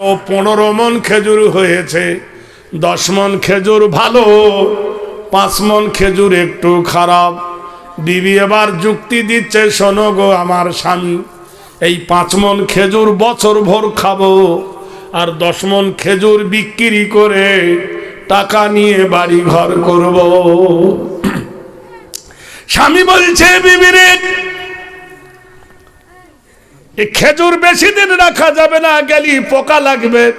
ও পনেরো মন খেজুর হয়েছে, দশ মন খেজুর ভালো, পাঁচ মন খেজুর একটু খারাপ। বিবি এবার যুক্তি দিচ্ছে, শোনো গো আমার স্বামী, এই পাঁচ মন খেজুর বছর ভর খাব, আর দশ মন খেজুর বিক্রি করে টাকা নিয়ে বাড়ি ঘর করব। স্বামী বলছে বিবিরে খেজুর বেশি দিন রাখা যাবে না, গেলি পোকা লাগবে।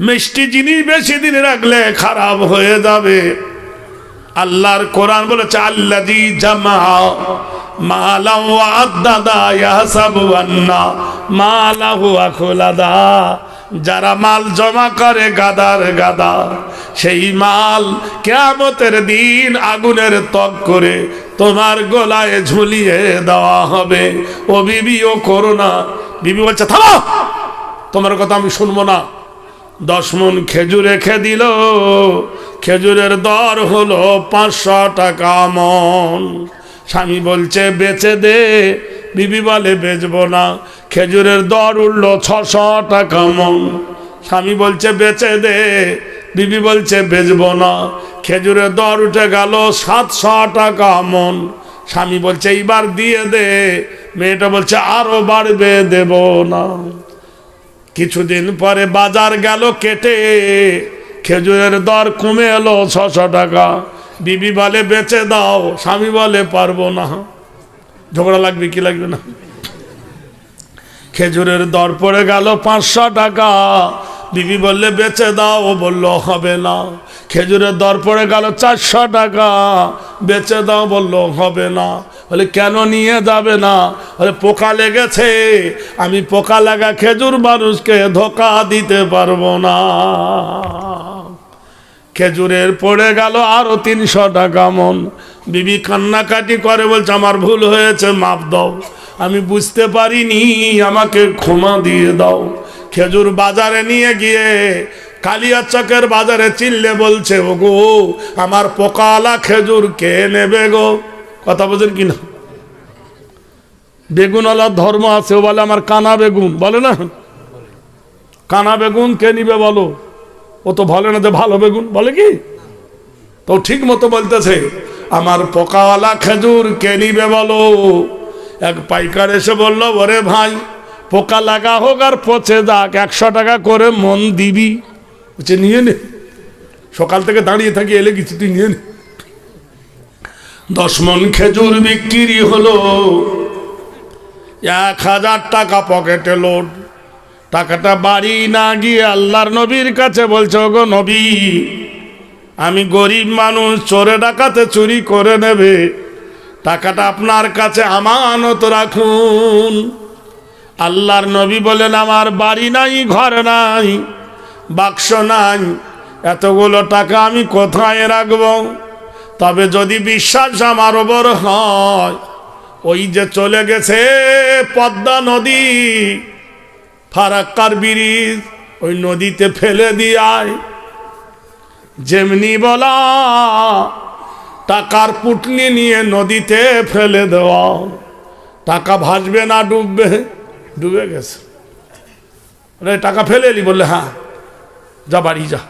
মিষ্টি জিনিস বেশি দিন রাখলে খারাপ হয়ে যাবে। আল্লাহর কোরআন বলেছে জামা আন্না, মালাহু আখলাদা। যারা মাল জমা করে গাদার গাদা। সেই মাল কেয়ামতের দিন আগুনের ত্বক করে তোমার গলায় ঝুলিয়ে দেওয়া হবে। ও বিবি, ও করো না। বিবি বলছে, থামো! তোমার কথা আমি শুনব না। দশ মন খেজুর রেখে দিল। খেজুরের দর হলো পাঁচশো টাকা মন। স্বামী বলছে, বেচে দে। বিবি বলে, বেচবো না। খেজুরের দর উঠল ছশো টাকা মন। স্বামী বলছে, বেচে দে। বিবি বলছে বেচবো না। খেজুরের দর উঠে গেল সাতশো টাকা মন। স্বামী বলছে, এইবার দিয়ে দে। মেয়েটা বলছে, আরও বাড়বে, দেব না। কিছুদিন পরে বাজার গেল কেটে। খেজুরের দর কমে এলো ছশো টাকা। বিবি বলে, বেচে দাও। স্বামী বলে, পারব না। ঝগড়া লাগবে কি লাগবে না? খেজুরের দর পড়ে গেল পাঁচশো টাকা। বিবি বললে, বেচে দাও। ও বলল, হবে না। খেজুরের দর পড়ে গেল চারশো টাকা। বেচে দাও, বলল, হবে না। বলে, কেন নিয়ে যাবে না? বলে, পোকা লেগেছে। আমি পোকা লাগা খেজুর মানুষকে ধোকা দিতে পারব না। খেজুরের পড়ে গেল আরও তিনশো টাকা মন। বিবি কান্নাকাটি করে, বলছে, আমার ভুল হয়েছে, মাপ দাও। আমি বুঝতে পারিনি, আমাকে ক্ষমা দিয়ে দাও। খেজুর বাজারে নিয়ে গিয়ে কালিয়া চকের বাজারে চিনলে বলছে ও গো আমার পোকালা খেজুর কে নেবে গো? কথা বোঝেন কিনা? বেগুনওয়ালার ধর্ম আছে, ও বলে, আমার কানা বেগুন। বলে না? কানা বেগুন কে নিবে বলো? ও তো বলে না যে ভালো বেগুন, বলে কি? তো ঠিক মতো বলতেছে, আমার পোকাওয়ালা খেজুর কে নিবে বলো? এক পাইকার এসে বলল, ওরে ভাই পোকা লাগা হোক আর পচে যাক, একশো টাকা করে মন দিবি। বলছে, নিয়ে নে। সকাল থেকে দাঁড়িয়ে থাকি, এলে কিছু তুই নিয়ে নে। দশ মন খেজুর বিক্রি হলো। এক হাজার টাকা পকেটে লোড। টাকাটা বাড়ি না গিয়ে আল্লাহর নবীর কাছে বলছে গো নবী, আমি গরিব মানুষ, চোরে ডাকাতে চুরি করে নেবে। টাকাটা আপনার কাছে আমানত রাখুন। আল্লাহর নবী বলেন, আমার বাড়ি নাই, ঘর নাই, বাক্স নাই, এতগুলো টাকা আমি কোথায় রাখব? তবে যদি বিশ্বাস আমার ওপর হয়, ওই যে চলে গেছে পদ্মা নদী, ফারাক্কার ব্রিজ, ওই নদীতে ফেলে দিয়ায় যেমনি বলা, টাকার পুটলি নিয়ে নদীতে ফেলে দেওয়া। টাকা ভাসবে না, ডুববে। ডুবে গেছে। টাকা ফেলে এলি? বললে হ্যাঁ যা বাড়ি যা।